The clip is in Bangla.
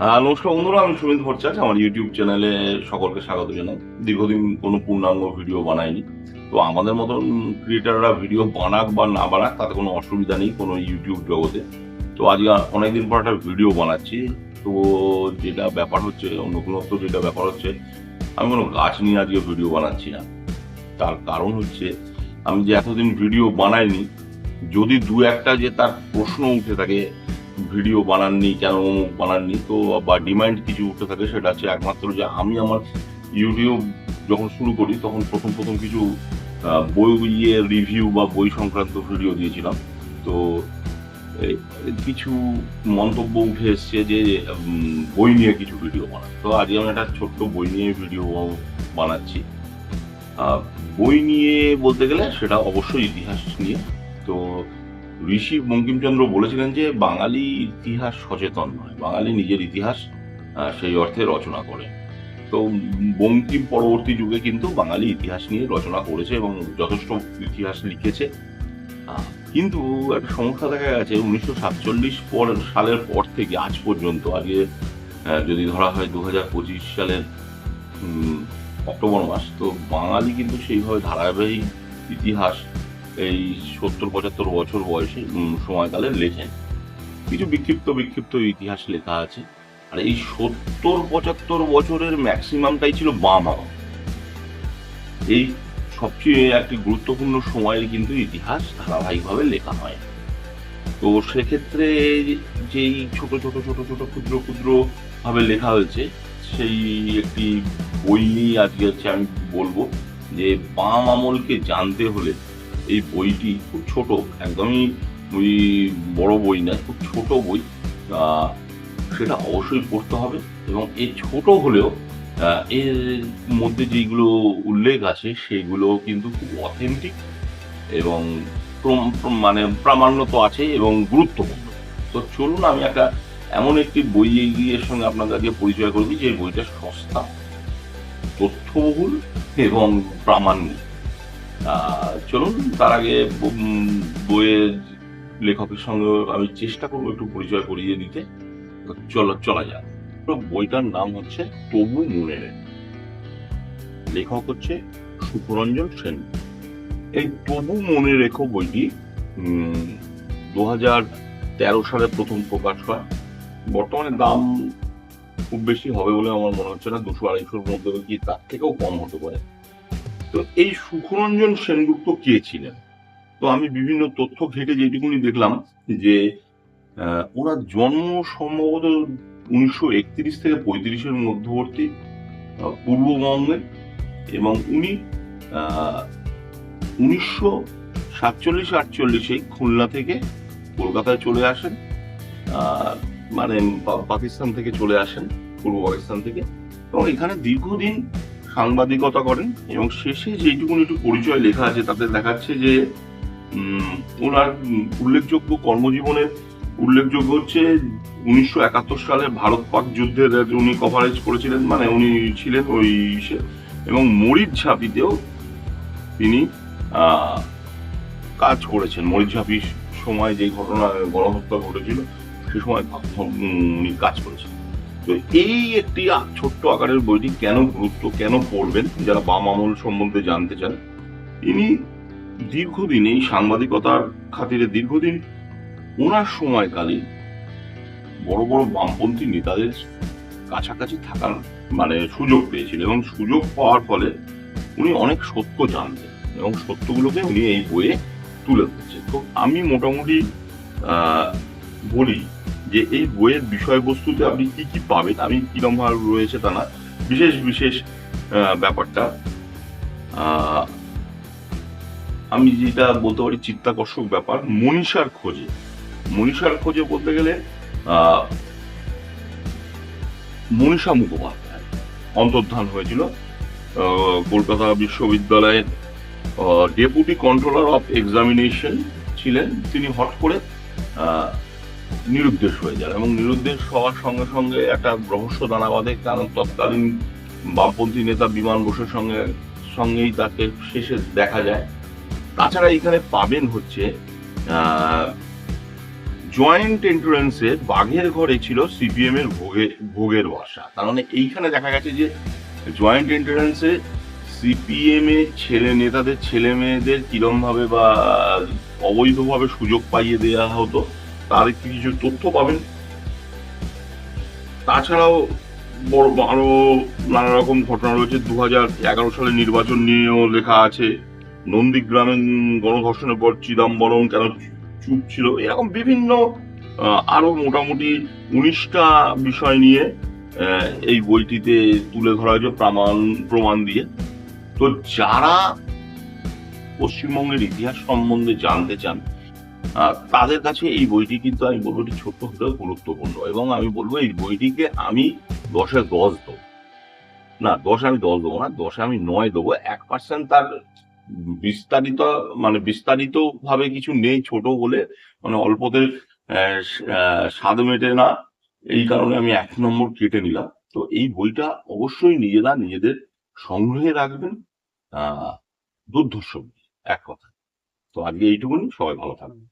নমস্কার বন্ধুরা, আমি সুমিত ভট্টাচার্য, আমার ইউটিউব চ্যানেলে সকলকে স্বাগত জানাই। দীর্ঘদিন কোনো পূর্ণাঙ্গ ভিডিও বানাইনি। তো আমাদের মতন ক্রিয়েটাররা ভিডিও বানাক বা না বানাক, তাতে কোনো অসুবিধা নেই কোনো ইউটিউব জগতে। তো আজকে অনেকদিন পর একটা ভিডিও বানাচ্ছি। তো যেটা ব্যাপার হচ্ছে, নতুনত্ব যেটা ব্যাপার হচ্ছে, আমি কোনো গাছ নিয়ে আজকে ভিডিও বানাচ্ছি না। তার কারণ হচ্ছে, আমি যে এতদিন ভিডিও বানাইনি, যদি দু একটা যে তার প্রশ্ন উঠে থাকে ভিডিও বানাননি কেন অমুক বানাননি তো বা ডিমান্ড কিছু উঠে থাকে সেটা হচ্ছে একমাত্র যে আমি আমার ইউটিউব যখন শুরু করি তখন প্রথম প্রথম কিছু আহ, বইয়ের রিভিউ বা বই সংক্রান্ত ভিডিও দিয়েছিলাম। তো কিছু মন্তব্য উঠে এসছে যে বই নিয়ে কিছু ভিডিও বানান। তো আজকে আমি একটা ছোট্ট বই নিয়ে ভিডিও বানাচ্ছি। বই নিয়ে বলতে গেলে সেটা অবশ্যই ইতিহাস নিয়ে। তো ঋষি বঙ্কিমচন্দ্র বলেছিলেন যে বাঙালি ইতিহাস সচেতন নয়, বাঙালি নিজের ইতিহাস সেই অর্থে রচনা করে। তো বঙ্কিম পরবর্তী যুগে কিন্তু বাঙালি ইতিহাস নিয়ে রচনা করেছে এবং যথেষ্ট ইতিহাস লিখেছে। কিন্তু একটা সমস্যা দেখা গেছে, উনিশশো সাতচল্লিশ পর সালের পর থেকে আজ পর্যন্ত, আগে যদি ধরা হয় দু হাজার পঁচিশ সালের অক্টোবর মাস, তো বাঙালি কিন্তু সেইভাবে ধারাবাহিক ইতিহাস এই সত্তর, পঁচাত্তর বছর বয়সে সময়কালে লেখেন। কিছু বিক্ষিপ্ত বিক্ষিপ্ত ইতিহাস লেখা আছে। আর এই সত্তর, পঁচাত্তর বছরের ম্যাক্সিমামটাই ছিল বাম আমল এই সবচেয়ে একটি গুরুত্বপূর্ণ সময়ের কিন্তু ইতিহাস ধারাবাহিকভাবে লেখা হয়। তো সেক্ষেত্রে যেই ছোট ছোট ছোট ছোট, ক্ষুদ্র ক্ষুদ্র ভাবে লেখা হয়েছে, সেই একটি বই নিয়ে আজকে হচ্ছে আমি বলব যে বাম আমলকে জানতে হলে এই বইটি খুব ছোট একদমই ওই বড় বই না খুব ছোট বই। সেটা অবশ্যই পড়তে হবে এবং এই ছোট হলেও এর মধ্যে যেগুলো উল্লেখ আছে সেগুলো কিন্তু খুব অথেন্টিক এবং মানে প্রামাণ্য তো আছে এবং গুরুত্বপূর্ণ। তো চলুন আমি একটা এমন একটি বই এর সঙ্গে আপনাদেরকে পরিচয় করবি যে বইটা সস্তা তথ্যবহুল এবং প্রামাণ্যিক আহ, চলুন, তার আগে বইয়ের লেখকের সঙ্গে আমি চেষ্টা করব একটু পরিচয় করিয়ে দিতে। চলো, চলা যাক। বইটার নাম হচ্ছে তবু মনে লেখক হচ্ছে সুখরঞ্জন সেন। এই তবু মনে রেখো বইটি দু হাজার তেরো সালে প্রথম প্রকাশ হয়। বর্তমানে দাম খুব বেশি হবে বলে আমার মনে হচ্ছে না, দুশো আড়াইশোর মধ্যে কি তার থেকেও কম হতে পারে। তো এই সুখরঞ্জন সেনগুপ্ত কে ছিলেন? তো আমি বিভিন্ন তথ্য ঘেটে যেটুকুনি দেখলাম যে ওনার জন্ম সম্ভবত উনিশশো একত্রিশ থেকে পঁয়ত্রিশের মধ্যবর্তী পূর্ববঙ্গে এবং উনি উনিশশো সাতচল্লিশ আটচল্লিশে খুলনা থেকে কলকাতায় চলে আসেন মানে পাকিস্তান থেকে চলে আসেন, পূর্ব পাকিস্তান থেকে এবং এখানে দীর্ঘদিন সাংবাদিকতা করেন এবং শেষে যেইটুকুনি একটু পরিচয় লেখা আছে, তাতে দেখাচ্ছে যে ওনার উল্লেখযোগ্য কর্মজীবনের উল্লেখযোগ্য হচ্ছে উনিশশো একাত্তর সালে ভারত পাক যুদ্ধের উনি কভারেজ করেছিলেন মানে উনি ছিলেন ওই এবং মরিচ ঝাঁপিতেও তিনি কাজ করেছেন। মরিচ ঝাঁপির সময় যে ঘটনা, গণহত্যা ঘটেছিল, সে সময় উনি কাজ করেছেন। তো এই একটি ছোট্ট আকারের বইটি কেন গুরুত্ব, কেন পড়বেন? যারা বাম আমল সম্বন্ধে জানতে চান ইনি দীর্ঘদিন এই সাংবাদিকতার খাতিরে দীর্ঘদিন ওনার সময়কালে বড় বড় বামপন্থী নেতাদের কাছাকাছি থাকার মানে সুযোগ পেয়েছিলেন এবং সুযোগ পাওয়ার ফলে উনি অনেক সত্য জানতেন এবং সত্যগুলোকে উনি এই বইয়ে তুলে ধরছেন। তো আমি মোটামুটি বলি যে এই বইয়ের বিষয়বস্তুতে আপনি কি কি পাবেন, আমি কিরম ভাবে রয়েছে তা না, বিশেষ বিশেষ ব্যাপারটা। আমি যেটা বলতে পারি চিত্তাকর্ষক ব্যাপার, মনীষার খোঁজে। মনীষার খোঁজে বলতে গেলে মনীষা মুখোপাধ্যায় অন্তর্ধান হয়েছিল কলকাতা বিশ্ববিদ্যালয়ের ডেপুটি কন্ট্রোলার অফ এক্সামিনেশন ছিলেন। তিনি হট করে নিরুদ্দেশ হয়ে যান এবং নিরুদ্দেশ হওয়ার সঙ্গে সঙ্গে একটা রহস্য দানা বাঁধে, কারণ তৎকালীন বামপন্থী নেতা বিমান বসুর সঙ্গে, সঙ্গেই তাকে শেষে দেখা যায়। তাছাড়া এখানে পাবেন হচ্ছে জয়েন্ট এন্ট্রান্সে বাঘের ঘরে ছিল সিপিএম এর ভোগে, ভোগের বাসা। তার মানে এইখানে দেখা গেছে যে জয়েন্ট এন্ট্রান্সে সিপিএম এর ছেলে নেতাদের ছেলে মেয়েদের কিরম ভাবে বা অবৈধভাবে সুযোগ পাইয়ে দেওয়া হতো তার কিছু তথ্য পাবেন। তাছাড়াও বড়, আরও নানা রকম ঘটনা রয়েছে। দু এগারো সালে নির্বাচন নিয়েও লেখা আছে নন্দীগ্রামে গণধর্ষণের পর চিদম্বরম কেন চুপ ছিল? এরকম বিভিন্ন আরও মোটামুটি উনিশটা বিষয় নিয়ে এই বইটিতে তুলে ধরা হয়েছে প্রমাণ প্রমাণ দিয়ে। তো যারা পশ্চিমবঙ্গের ইতিহাস সম্বন্ধে জানতে চান তাদের কাছে এই বইটি কিন্তু আমি বলব এটি ছোট্ট হলেও গুরুত্বপূর্ণ। এবং আমি বলব এই বইটিকে আমি দশে দশ দেবো। না, দশ আমি দশ দেবো না, দশে আমি নয় দেবো। এক পার্সেন্ট তার বিস্তারিত মানে বিস্তারিত ভাবে কিছু নেই ছোট বলে মানে অল্পতে স্বাদ মেটে না। এই কারণে আমি এক নম্বর কেটে নিলাম। তো এই বইটা অবশ্যই নিজেরা নিজেদের সংগ্রহে রাখবেন। আহ, দুর্ধর্ষ এক কথা। তো আজকে এইটুকুনি, সবাই ভালো থাকবেন।